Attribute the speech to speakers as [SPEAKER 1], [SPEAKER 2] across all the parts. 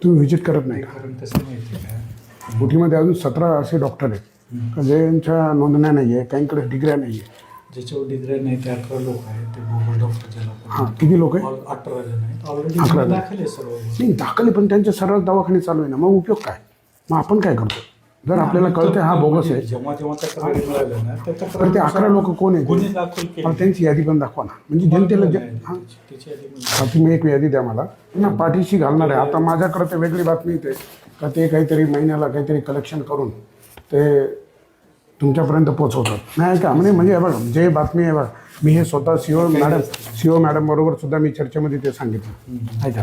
[SPEAKER 1] तुम्ही व्हिजिट करत नाही
[SPEAKER 2] कारण माहिती का
[SPEAKER 1] गुटीमध्ये अजून सतरा असे डॉक्टर आहेत. का ज्यांच्या नोंदण्या नाही आहे काहींकडे डिग्र्या नाही आहे
[SPEAKER 2] ज्याच्यावर डिग्री नाही ते अठरा लोक आहेत ते गुगल डॉक्टर ज्याला
[SPEAKER 1] हां किती लोक आहे
[SPEAKER 2] ऑल- अठरा जण आहेत. ऑलरेडी
[SPEAKER 1] अकरा.
[SPEAKER 2] दाखल आहे सर्व
[SPEAKER 1] नाही दाखले पण त्यांचे सर्व दवाखाने चालू आहे ना. मग उपयोग काय? मग आपण काय करतो? जर आपल्याला कळतं हा बोगस आहे.
[SPEAKER 2] जेव्हा जेव्हा तक्रारी मिळाल्या ना
[SPEAKER 1] तर ते अकरा लोक कोण आहेत? त्यांची यादी पण दाखवा ना. म्हणजे जनतेला हां तुम्ही एक यादी द्या मला. ना. पाठीशी घालणार आहे. आता माझ्याकडे ते वेगळी बातमी येते. का ते काहीतरी महिन्याला काहीतरी कलेक्शन करून ते तुमच्यापर्यंत पोहोचवतात. नाही का म्हणजे म्हणजे बघा जे बातमी आहे बघा मी हे स्वतः सीओ मॅडम सीओ मॅडम बरोबर सुद्धा मी चर्चेमध्ये ते सांगितलं. आहे का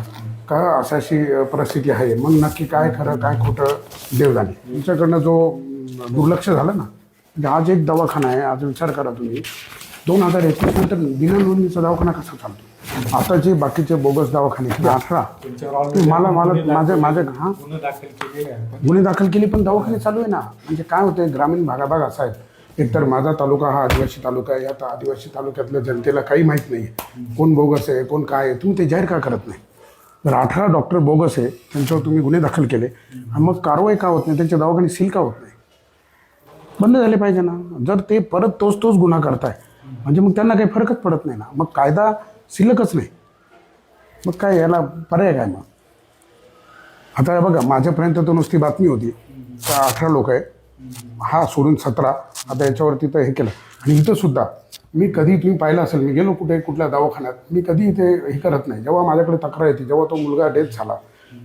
[SPEAKER 1] का अशी अशी अ, परिस्थिती आहे? मग नक्की काय खरं काय खोटं देव जाणे. तुमच्याकडनं जो दुर्लक्ष झालं ना म्हणजे आज एक दवाखाना आहे आज विचार करा तुम्ही. दोन हजार एकवीस नंतर बिना नोंदणीचा दवाखाना कसा चालतो? आता जे बाकीचे बोगस दवाखाने किती अठरा? मला मला
[SPEAKER 2] दाखल-
[SPEAKER 1] माझ्या हां?
[SPEAKER 2] गुन्हे दाखल
[SPEAKER 1] केले पण दवाखाने चालू आहे ना. म्हणजे काय होतंय ग्रामीण भागाभाग असा आहे एकतर माझा तालुका हा आदिवासी तालुका आहे. आता आदिवासी तालुक्यातल्या जनतेला काही माहीत नाही आहे कोण बोगस आहे कोण काय आहे तुम्ही ते जाहीर का करत नाही? जर अठरा डॉक्टर बोगस आहे त्यांच्यावर तुम्ही गुन्हे दाखल केले. आणि मग कारवाई का होत नाही? त्यांचे दवाखाने सील का होत नाही? बंद झाले पाहिजे ना. जर ते परत तोच तोच गुन्हा करताय म्हणजे मग त्यांना काही फरकच पडत नाही ना. मग कायदा शिल्लकच नाही. मग काय याला पर्याय काय मग? आता बघा माझ्यापर्यंत तर नुसती बातमी होती. का अठरा लोक आहे हा सोडून सतरा. आता याच्यावरती तर हे केलं. आणि इथं सुद्धा मी कधी तुम्ही पाहिलं असेल मी गेलो कुठे कुठल्या दवाखान्यात मी कधी इथे हे करत नाही. जेव्हा माझ्याकडे तक्रार येते जेव्हा तो मुलगा डेथ झाला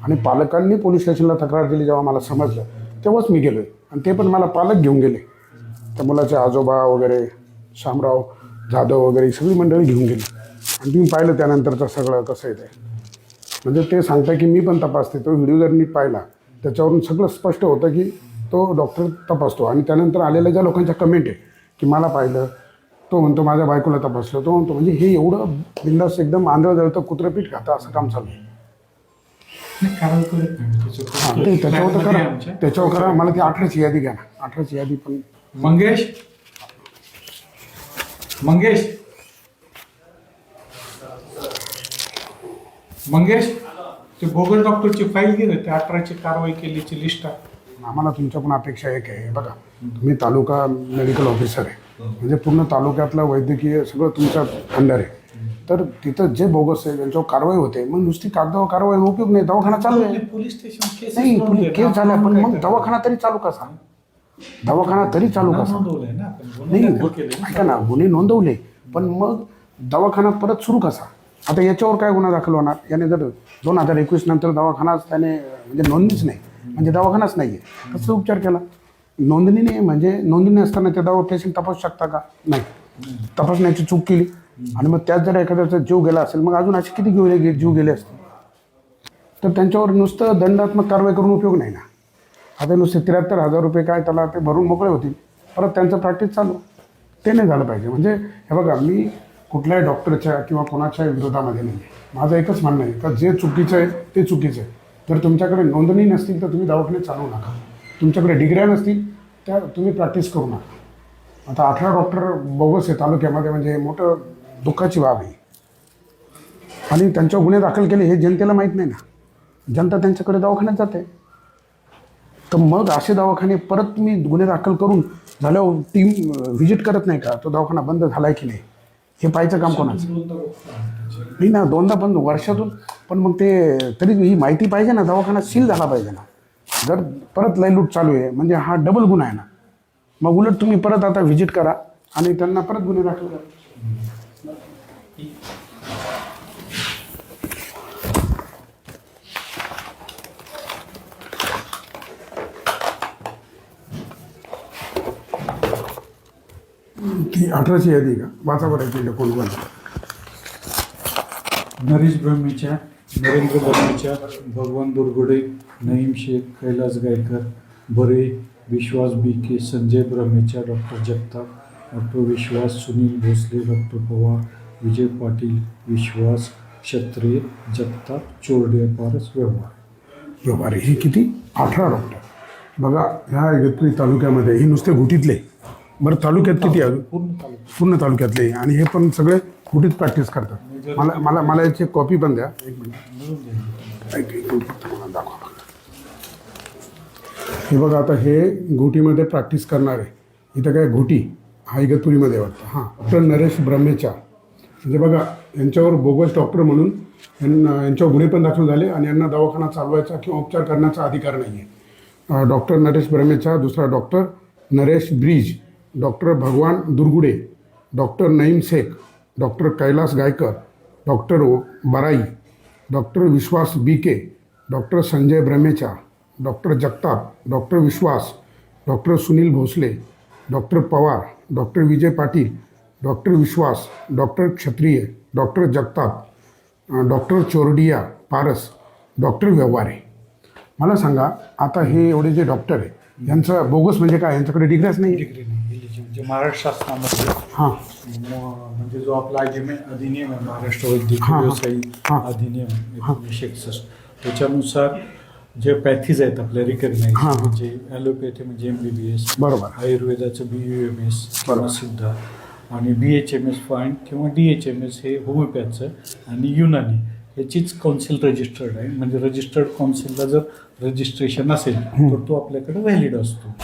[SPEAKER 1] आणि पालकांनी पोलीस स्टेशनला तक्रार दिली जेव्हा मला समजलं तेव्हाच मी गेलो आणि ते पण मला पालक घेऊन गेले. त्या मुलाचे आजोबा वगैरे शामराव जाधव वगैरे सगळी मंडळी घेऊन गेली. आणि तुम्ही पाहिलं त्यानंतरचं सगळं कसं आहे ते. म्हणजे ते सांगता की मी पण तपासते. तो व्हिडिओ जर नीट पाहिला त्याच्यावरून सगळं स्पष्ट होतं की तो डॉक्टर तपासतो. आणि त्यानंतर आलेल्या ज्या लोकांच्या कमेंट आहे की मला पाहिलं तो म्हणतो माझ्या बायकोला तपासलं. तो म्हणतो म्हणजे हे एवढं बिंदास एकदम आंधळ जळतं कुत्रपीठ खातं असं काम चालू आहे.
[SPEAKER 2] नाही त्याच्यावर.
[SPEAKER 1] हां ते त्याच्यावर तर करा.
[SPEAKER 2] आमच्या.
[SPEAKER 1] त्याच्यावर करा. मला ती अठराची यादी घ्या ना. अठराची यादी पण
[SPEAKER 2] मंगेश? मंगेश? मंगेश ते बोगस डॉक्टरची फाईल ना ते अठराची कारवाई केलीची लिस्ट आहे
[SPEAKER 1] आम्हाला तुमच्या पण अपेक्षा एक आहे. बघा तुम्ही तालुका मेडिकल ऑफिसर आहे. म्हणजे पूर्ण तालुक्यातलं वैद्यकीय सगळं तुमच्या अंडर आहे. तर तिथं जे बोगस आहे त्यांच्यावर कारवाई होते मग नुसती कागदावर कारवाई उपयोग नाही. दवाखाना चालू आहे.
[SPEAKER 2] पोलीस स्टेशन
[SPEAKER 1] नाही केस
[SPEAKER 2] ना.
[SPEAKER 1] झाल्या पण मग? दवाखाना तरी चालू कसा? दवाखाना तरी चालू कसा? नाही. ऐका ना गुन्हे नोंदवले पण मग दवाखाना परत सुरू कसा? आता याच्यावर काय गुन्हा दाखल होणार? याने जर दोन हजार एकवीस नंतर दवाखानाच त्याने म्हणजे नोंदणीच नाही. म्हणजे दवाखानाच नाही आहे कसं उपचार केला? नोंदणी नाही म्हणजे नोंदणी असताना त्या दवा पेशंट तपासू शकता का? नाही. तपासण्याची चूक केली. आणि मग त्यात जर एखाद्याचा जीव गेला असेल मग अजून असे किती गेले जीव गेले असतील? तर त्यांच्यावर नुसतं दंडात्मक कारवाई करून उपयोग नाही ना. आता नुसते त्र्याहत्तर हजार रुपये काय त्याला ते भरून मोकळे होतील. परत त्यांचं प्रॅक्टिस चालू. ते नाही झालं पाहिजे. म्हणजे हे बघा मी कुठल्याही डॉक्टरच्या किंवा कोणाच्या विरोधामध्ये नाही माझं एकच म्हणणं आहे का जे चुकीचं आहे ते चुकीचं आहे. जर तुमच्याकडे नोंदणी नसतील तर तुम्ही दवाखाने चालवू नका. तुमच्याकडे डिग्र्या नसतील त्या तुम्ही प्रॅक्टिस करू नका. आता अठरा डॉक्टर बोगस आहे तालुक्यामध्ये म्हणजे मोठं दुःखाची बाब आहे. आणि त्यांच्यावर गुन्हे दाखल केले हे जनतेला माहीत नाही ना. जनता त्यांच्याकडे दवाखान्यात जाते. तर मग असे दवाखाने परत तुम्ही गुन्हे दाखल करून झाल्यावर टीम व्हिजिट करत नाही का? तो दवाखाना बंद झाला आहे की नाही? हे पाहायचं काम कोणाचं? नाही ना दोनदा पण वर्षातून पण मग ते तरी ही माहिती पाहिजे ना दवाखाना सील झाला पाहिजे ना. जर परत लयलूट चालू आहे म्हणजे हा डबल गुन्हा आहे ना. मग उलट तुम्ही परत आता व्हिजिट करा आणि त्यांना परत गुन्हे दाखल करा. ती अठराची यादी का? वाचा बरं मिनिटं कोण?
[SPEAKER 2] नरेश ब्रह्मेच्या नरेंद्र ब्रह्मेच्या भगवान दुर्गुडे नईम शेख कैलास गायकर बरे Vishwas B K Sanjay ब्रह्मेच्या doctor Jagtap doctor Vishwas Sunil Bhosale doctor Pawar Vijay Patil Vishwas Kshatriya Jagtap Chorade Paras व्यवहार.
[SPEAKER 1] व्यवहार हे किती? अठरा डॉक्टर. बघा ह्या इगतपुरी तालुक्यामध्ये हे नुसते घुटीतले बरं तालुक्यात किती आहे?
[SPEAKER 2] पूर्ण तालुका
[SPEAKER 1] पूर्ण तालुक्यातले. आणि हे पण सगळे घुटीत प्रॅक्टिस करतात? मला मला मला याची कॉपी पण द्या. एक मिनिट.
[SPEAKER 2] मिळून जाईल
[SPEAKER 1] एक- एक मिनिट फक्त मला दाखवा. हे बघा आता हे घोटीमध्ये प्रॅक्टिस करणार आहे. इथं काय घोटी हा इगतपुरीमध्ये वाटतं. हां. डॉक्टर नरेश ब्रह्मेचा. म्हणजे बघा यांच्यावर बोगस डॉक्टर म्हणून यांना यांच्यावर गुन्हे पण दाखल झाले आणि यांना दवाखाना चालवायचा किंवा उपचार करण्याचा अधिकार नाही आहे डॉक्टर नरेश ब्रह्मेचा दुसरा doctor Naresh bridge. Doctor Bhagwan Durgude doctor Naeem Shaikh doctor Kailas Gaikar doctor Barai doctor Vishwas B K doctor Sanjay Brahmecha doctor Jagtap doctor Vishwas doctor Sunil Bhosale doctor Pawar doctor Vijay Patil doctor Vishwas doctor Kshatriya doctor Jagtap doctor Chordiya Paras doctor Vyavahare. मला सांगा आता हे एवढे जे doctor आहे यांचं bogus म्हणजे काय? यांच्याकडे डिग्र्याच नाही
[SPEAKER 2] डिग्री नाही. जे महाराष्ट्र शासनामध्ये
[SPEAKER 1] हां.
[SPEAKER 2] म- म्हणजे जो आपला अधिनियम अधिनियम आहे महाराष्ट्र वैद्यकीय
[SPEAKER 1] हां, हां.
[SPEAKER 2] व्यवसायी
[SPEAKER 1] हां.
[SPEAKER 2] अधिनियम एकोणीसशे एकसष्ट. त्याच्यानुसार जे पॅथीज आहेत आपल्या रिकग्नाइज
[SPEAKER 1] हां.
[SPEAKER 2] म्हणजे ॲलोपॅथी म्हणजे एम बी बी एस
[SPEAKER 1] बरोबर.
[SPEAKER 2] आयुर्वेदाचं बी यू एम एस किंवा
[SPEAKER 1] बरोबर.
[SPEAKER 2] सिद्धा आणि B H M S fine किंवा डी एच एम एस हे होमिओपॅथचं आणि युनानी. ह्याचीच काउन्सिल रजिस्टर्ड आहे. म्हणजे रजिस्टर्ड कौन्सिलला जर रजिस्ट्रेशन असेल तर तो आपल्याकडे व्हॅलिड असतो.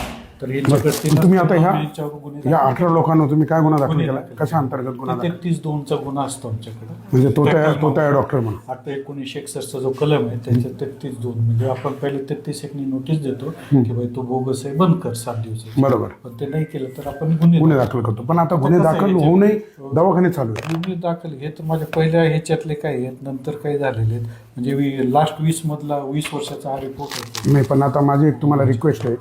[SPEAKER 2] तर
[SPEAKER 1] तुम्ही आता ह्या
[SPEAKER 2] गुन्हे
[SPEAKER 1] या अठरा लोकांवर तुम्ही काय गुन्हा दाखल
[SPEAKER 2] गुन्हे
[SPEAKER 1] केला?
[SPEAKER 2] दाखल
[SPEAKER 1] कशा अंतर्गत गुन्हा दाखल?
[SPEAKER 2] तेहतीस दोनचा गुन्हा असतो आमच्याकडे.
[SPEAKER 1] म्हणजे तो त्या तो त्या डॉक्टर म्हणून.
[SPEAKER 2] आता एकोणीसशे एकसष्टचा जो कलम आहे त्याच्यात तेहतीस दोन. म्हणजे आपण पहिले तेहतीस एकनी नोटीस देतो की भाई तो बोगस आहे बंद कर सात दिवसाची.
[SPEAKER 1] बरोबर.
[SPEAKER 2] पण ते नाही केलं तर आपण गुन्हे
[SPEAKER 1] गुन्हे दाखल करतो. पण आता गुन्हे दाखल
[SPEAKER 2] याच्यात?
[SPEAKER 1] होऊ नये दवाखाने चालू आहे
[SPEAKER 2] गुन्हे दाखल हे तर माझ्या पहिल्या ह्याच्यातले काही आहेत नंतर काही झालेले आहेत. म्हणजे लास्ट वीस मधला वीस वर्षाचा हा रिपोर्ट होतो.
[SPEAKER 1] नाही पण आता माझी एक तुम्हाला रिक्वेस्ट आहे.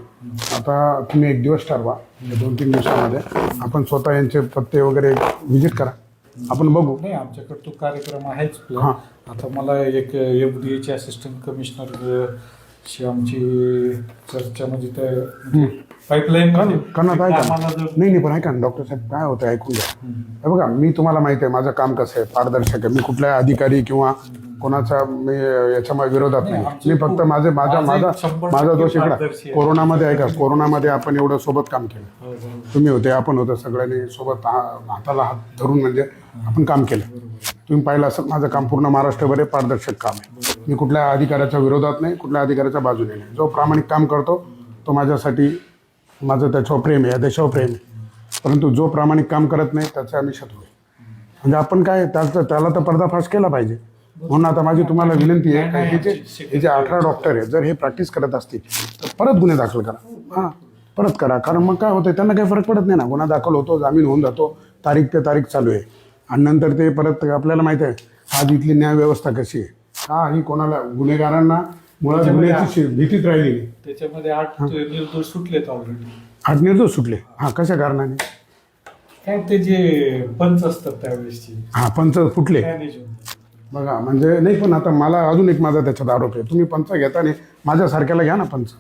[SPEAKER 1] आता तुम्ही एक दिवस ठरवा म्हणजे दोन तीन दिवसामध्ये. आपण स्वतः यांचे पत्ते वगैरे व्हिजिट करा. आपण बघू.
[SPEAKER 2] नाही आमच्याकडे तो कार्यक्रम आहेच.
[SPEAKER 1] हां.
[SPEAKER 2] आता मला एक एफ डी एचे असिस्टंट कमिशनर शी आमची चर्चा म्हणजे त्या पाईपलाईन
[SPEAKER 1] करण्यात आहे का नाही नाही पण ऐका ना डॉक्टर साहेब काय होतं ऐकून घ्या. हे बघा मी तुम्हाला माहिती आहे माझं काम कसं आहे पारदर्शक आहे. मी कुठल्या अधिकारी किंवा कोणाचा मी याच्या विरोधात
[SPEAKER 2] नाही,
[SPEAKER 1] मी फक्त माझे माझा
[SPEAKER 2] माझं
[SPEAKER 1] माझा दोष इकडा.
[SPEAKER 2] आहे.
[SPEAKER 1] कोरोनामध्ये ऐका कोरोनामध्ये आपण एवढं सोबत काम केलं. तुम्ही होते आपण होतं सगळ्यांनी सोबत हा- हाताला हात धरून म्हणजे आपण काम केलं. तुम्ही पाहिलं असं माझं काम पूर्ण महाराष्ट्रभर पारदर्शक काम आहे. मी कुठल्या अधिकाऱ्याच्या विरोधात नाही कुठल्या अधिकाऱ्याच्या बाजूने नाही. जो प्रामाणिक काम करतो तो माझ्यासाठी माझं त्याच्यावर प्रेम आहे या देशावर प्रेम आहे. परंतु जो प्रामाणिक काम करत नाही त्याचे आम्ही शत्रू आहे. म्हणजे आपण काय त्याचं त्याला तर पर्दाफाश केला पाहिजे. म्हणून आता माझी तुम्हाला विनंती आहे का हे जे हे जे अठरा डॉक्टर आहेत जर हे प्रॅक्टिस करत असतील तर परत गुन्हे दाखल करा. हां परत करा. कारण मग काय होतं त्यांना काही फरक पडत नाही ना. गुन्हा दाखल होतो जामीन होऊन जातो तारीख ते तारीख चालू आहे. आणि नंतर ते परत आपल्याला माहिती आहे आज इथली न्याय व्यवस्था कशी आहे? हा ही कोणाला गुन्हेगारांना मुळात गुन्ह्याची भीतीच राहिली
[SPEAKER 2] त्याच्यामध्ये आठ निर्दोष सुटले ऑलरेडी
[SPEAKER 1] आज निर्दोष सुटले. हा कशा कारणाने?
[SPEAKER 2] काय ते जे पंच असतात त्यावेळेसचे.
[SPEAKER 1] हा पंच फुटले बघा म्हणजे नाही पण आता मला अजून एक माझा त्याच्यात आरोप आहे. तुम्ही पंच घेता नाही माझ्यासारख्याला घ्या ना पंच.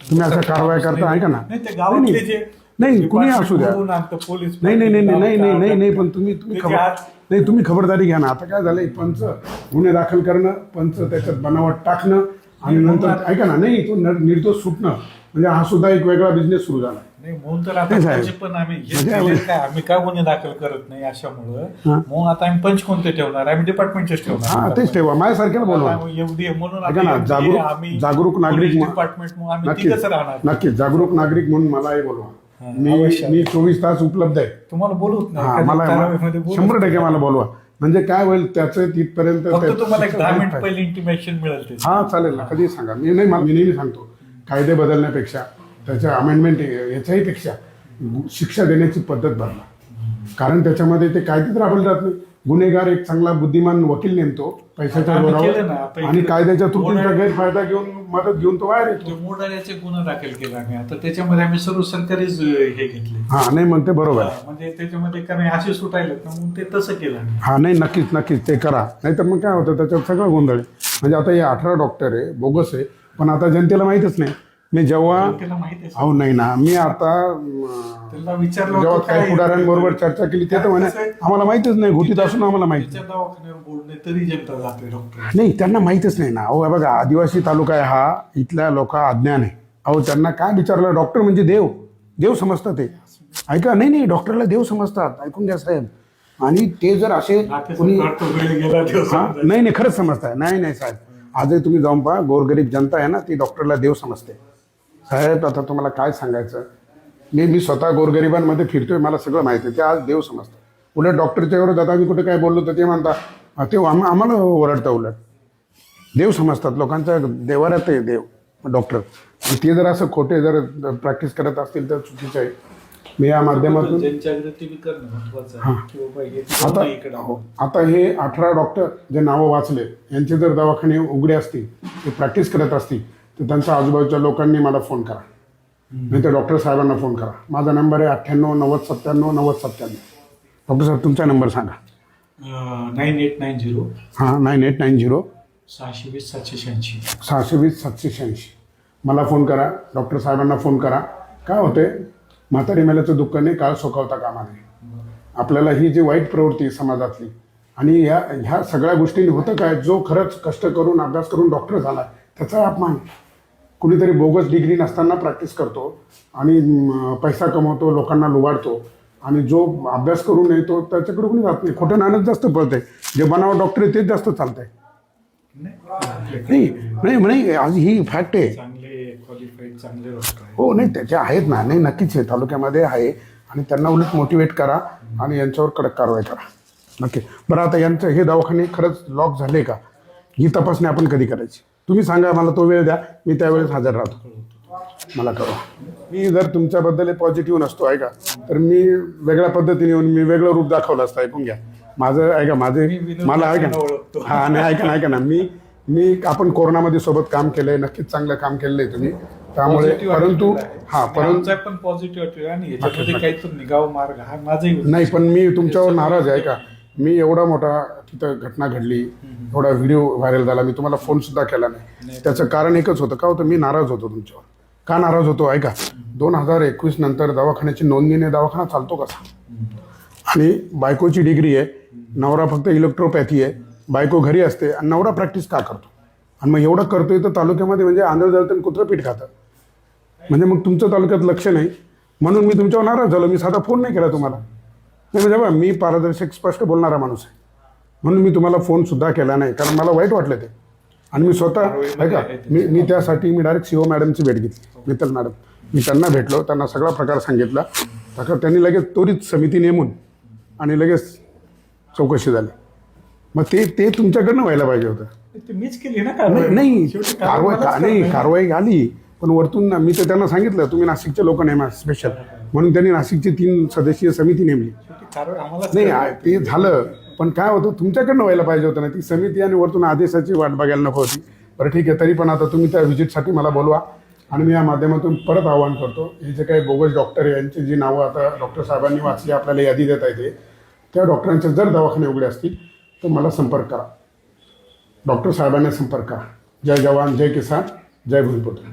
[SPEAKER 1] तुम्ही असा कारवाई करता ऐका ना.
[SPEAKER 2] नाही
[SPEAKER 1] नाही, कुणी असू द्या. नाही नाही नाही नाही नाही नाही नाही, नाही पण तुम्ही तुम्ही खबर- नाही तुम्ही खबरदारी घ्या ना. आता काय झालंय पंच गुन्हे दाखल करणं पंच त्याच्यात बनावट टाकणं आणि नंतर ऐका ना नाही तो नर- निर्दोष सुटणं. म्हणजे हा सुद्धा एक वेगळा बिझनेस सुरू झाला.
[SPEAKER 2] नाही म्हणून तर आता
[SPEAKER 1] नाही साहेब.
[SPEAKER 2] पण आम्ही हे
[SPEAKER 1] म्हणजे
[SPEAKER 2] केले
[SPEAKER 1] आम्ही-
[SPEAKER 2] काय? आम्ही का गुन्हे दाखल करत नाही अशामुळं?
[SPEAKER 1] हां.
[SPEAKER 2] म्हणून आता आम्ही पंच कोणते ठेवणार? आम्ही डिपार्टमेंटचेच
[SPEAKER 1] हा
[SPEAKER 2] ठेवणार.
[SPEAKER 1] तेच ठेवा. माझ्यासारख्याला बोलवा.
[SPEAKER 2] एवढी म्हणून
[SPEAKER 1] ऐका ना,
[SPEAKER 2] आता
[SPEAKER 1] जागरूक-
[SPEAKER 2] आम्ही
[SPEAKER 1] जागरूक नागरिक म्हणून-
[SPEAKER 2] डिपार्टमेंट म्हणून आम्ही
[SPEAKER 1] नक्कीच.
[SPEAKER 2] तिघच राहणार.
[SPEAKER 1] नक्कीच जागरूक नागरिक म्हणून मलाही बोलवा.
[SPEAKER 2] हा,
[SPEAKER 1] मी. मी चोवीस तास उपलब्ध आहे.
[SPEAKER 2] तुम्हाला बोलवत नाही.
[SPEAKER 1] हा मला शंभर. टक्के मला बोलवा. म्हणजे काय होईल त्याचं तिथपर्यंत
[SPEAKER 2] फक्त तुम्हाला एक दहा मिनिट
[SPEAKER 1] हा
[SPEAKER 2] पहिले इंटिमेशन मिळेल ते.
[SPEAKER 1] चालेल ना. कधी सांगा. मी नाही मला- मी नेहमी सांगतो. कायदे बदलण्यापेक्षा त्याच्या अमेंडमेंट याच्याही पेक्षा गु- शिक्षा देण्याची पद्धत बदला. कारण त्याच्यामध्ये ते कायदेच राबवले जात नाही. गुन्हेगार एक चांगला बुद्धिमान वकील नेमतो पैशाच्या
[SPEAKER 2] आता आम्ही केलं ना,
[SPEAKER 1] जोरावर
[SPEAKER 2] आता
[SPEAKER 1] आणि
[SPEAKER 2] इकडे
[SPEAKER 1] कायद्याच्या त्रुटींचा गैरफायदा घेऊन मदत घेऊन तो बाहेर येतो.
[SPEAKER 2] ते मोडाल्याचे गुन्हा दाखल केला आम्ही. आता त्याच्यामध्ये आम्ही सर्व सरकारीच अं, हे घेतले.
[SPEAKER 1] हा नाही मग ते बरोबर. आहे
[SPEAKER 2] हा, म्हणजे त्याच्यामध्ये का नाही असे सुटायला म्हणून ते तसं केलं आम्ही.
[SPEAKER 1] हा नाही नक्कीच नक्कीच ते करा. नाहीतर मग काय होतं त्याच्यात सगळं गोंधळ आहे. म्हणजे आता हे अठरा डॉक्टर आहे बोगस आहे पण आता जनतेला माहीतच नाही. मी जेव्हा
[SPEAKER 2] त्याला माहिती आहे
[SPEAKER 1] अहो नाही ना. मी आता अं,
[SPEAKER 2] त्याला विचारलं
[SPEAKER 1] जेव्हा
[SPEAKER 2] होतं
[SPEAKER 1] काही पुढाऱ्यांबरोबर चर्चा केली ते तर म्हणे? आम्हाला माहितच नाही घोटीत असून आम्हाला माहिती
[SPEAKER 2] त्याच्या दवाखान्यावर बोर्ड नाही तरी जनता जाते डॉक्टर.
[SPEAKER 1] नाही त्यांना माहीतच नाही ना. अहो हे बघा आदिवासी तालुका आहे हा इथल्या लोक अज्ञान आहे. अहो त्यांना काय विचारलं? डॉक्टर म्हणजे देव. देव समजतात ते. ऐका नाही नाही डॉक्टरला देव समजतात. ऐकून घ्या साहेब. आणि ते जर असे कोणी
[SPEAKER 2] वेळ गेला दिवस
[SPEAKER 1] हा? नाही नाही खरंच समजताय. नाही नाही साहेब. आजही तुम्ही जाऊन पहा गोरगरीब जनता आहे ना ती डॉक्टरला देव समजते. साहेब आता तुम्हाला काय सांगायचं? मी मी स्वतः गोरगरिबांमध्ये फिरतोय मला सगळं माहिती आहे. ते आज देव समजतं उलट डॉक्टरच्या विरोधात आम्ही कुठे काय बोललो तर ते म्हणता "हा, ते आम आम्हाला ओरडतं उलट. देव समजतात लोकांच्या देवाऱ्यात आहे देव डॉक्टर. ते जर असं खोटे जर प्रॅक्टिस करत असतील तर चुकीचं आहे. मी या माध्यमातून आता हो, आता हे अठरा डॉक्टर जे नावं वाचले यांचे जर दवाखाने उघडे असतील ते प्रॅक्टिस करत असतील तर त्यांच्या आजूबाजूच्या लोकांनी मला फोन करा. नाही तर डॉक्टर साहेबांना फोन करा. माझा नंबर आहे अठ्ठ्याण्णव नव्वद सत्त्याण्णव नव्वद सत्त्याण्णव. डॉक्टर साहेब तुमचा नंबर सांगा.
[SPEAKER 2] नाईन एट नाईन झिरो
[SPEAKER 1] हां नाईन एट नाईन झिरो
[SPEAKER 2] सहाशे वीस सातशे शहाऐंशी.
[SPEAKER 1] सहाशे वीस सातशे शहाऐंशी. मला फोन करा. डॉक्टर साहेबांना फोन करा. काय होते? म्हातारी मेल्याचं दुःख नाही काळ सोकावता कामा नये आपल्याला ही जी वाईट प्रवृत्ती आहे समाजातली आणि या ह्या सगळ्या गोष्टींनी होतं काय? जो खरंच कष्ट करून अभ्यास करून डॉक्टर झाला त्याचा अपमान. कुणीतरी बोगस डिग्री नसताना प्रॅक्टिस करतो आणि पैसा कमवतो लोकांना लुबाडतो आणि जो अभ्यास करून येतो त्याच्याकडे कोणी जात नाही. खोटं नाणंच जास्त पळतंय. जे बनावं डॉक्टर आहे तेच जास्त चालतंय. नाही नाही नाही आज ही फॅक्ट आहे. हो नाही त्याचे आहेत ना नाही नक्कीच आहे तालुक्यामध्ये आहे. आणि त्यांना उलट मोटिवेट करा आणि यांच्यावर कडक कारवाई करा. नक्की. बरं आता यांचं हे दवाखाने खरंच लॉक झाले का? ही तपासणी आपण कधी करायची? तुम्ही सांगा मला तो वेळ द्या. मी त्यावेळेस हजर राहतो. मला कळवा मी जर तुमच्याबद्दल पॉझिटिव्ह नसतो आहे का? तर मी वेगळ्या पद्धतीने येऊन मी वेगळं रूप दाखवलं असतं ऐकून घ्या. माझं ऐका माझे मला ऐका. ना. हा नाही ऐका ना ऐका ना. मी मी आपण कोरोनामध्ये सोबत काम केलंय नक्कीच चांगलं काम केलेलं आहे तुम्ही. त्यामुळे परंतु. हा
[SPEAKER 2] आणि
[SPEAKER 1] परंतु
[SPEAKER 2] पण पॉझिटिव्ह आणि याच्यामध्ये काहीतरी निगाव मार्ग हा माझाही.
[SPEAKER 1] नाही पण मी तुमच्यावर नाराज आहे का मी एवढा मोठा तिथं घटना घडली एवढा व्हिडिओ व्हायरल झाला मी तुम्हाला फोन सुद्धा केला नाही. त्याचं कारण एकच होतं. का होतं? मी नाराज होतो तुमच्यावर. का नाराज होतो? ऐका. दोन हजार एकवीस नंतर दवाखान्याची नोंदणीने दवाखाना चालतो कसा? आणि बायकोची डिग्री आहे. नवरा फक्त इलेक्ट्रोपॅथी आहे. बायको घरी असते आणि नवरा प्रॅक्टिस का करतो? आणि मग एवढं करतोय तर तालुक्यामध्ये म्हणजे आंधळ जळतं कुत्रं पीठ खातं. म्हणजे मग तुमचं तालुक्यात लक्ष नाही. म्हणून मी तुमच्यावर नाराज झालो. मी साधा फोन नाही केला तुम्हाला. नाही म्हणजे मी पारदर्शक स्पष्ट बोलणारा माणूस आहे. म्हणून मी तुम्हाला फोन सुद्धा केला नाही कारण मला वाईट वाटलं ते. आणि मी स्वतः ऐका मी मी त्यासाठी मी डायरेक्ट सीओ मॅडमची भेट घेतली मित्तल मॅडम मी त्यांना भेटलो त्यांना सगळा प्रकार सांगितला. तर त्यांनी लगेच त्वरित समिती नेमून आणि लगेच चौकशी झाली. मग ते ते तुमच्याकडनं व्हायला पाहिजे होतं.
[SPEAKER 2] मीच केली ना
[SPEAKER 1] नाही
[SPEAKER 2] कारवाई.
[SPEAKER 1] नाही कारवाई नाही आली पण वरतून ना- मी तर त्यांना सांगितलं तुम्ही नाशिकचे लोक नेमा स्पेशल म्हणून त्यांनी नाशिकची तीन सदस्यीय समिती नेमली. नाही ते झालं पण काय होतं तुमच्याकडनं व्हायला पाहिजे होतं ना ती समिती आणि वरतून आदेशाची वाट बघायला नको होती. बरं ठीक आहे तरी पण आता तुम्ही त्या व्हिजिटसाठी मला बोलवा. आणि मी या माध्यमातून परत आवाहन करतो हे जे काही बोगस डॉक्टर यांची जी नावं आता डॉक्टर साहेबांनी वाचली आपल्याला यादी देता येते त्या डॉक्टरांचे जर दवाखाने उघडे असतील तर मला संपर्क करा. डॉक्टर साहेबांना संपर्क करा. जय जवान जय किसान जय भूमिपुत्र.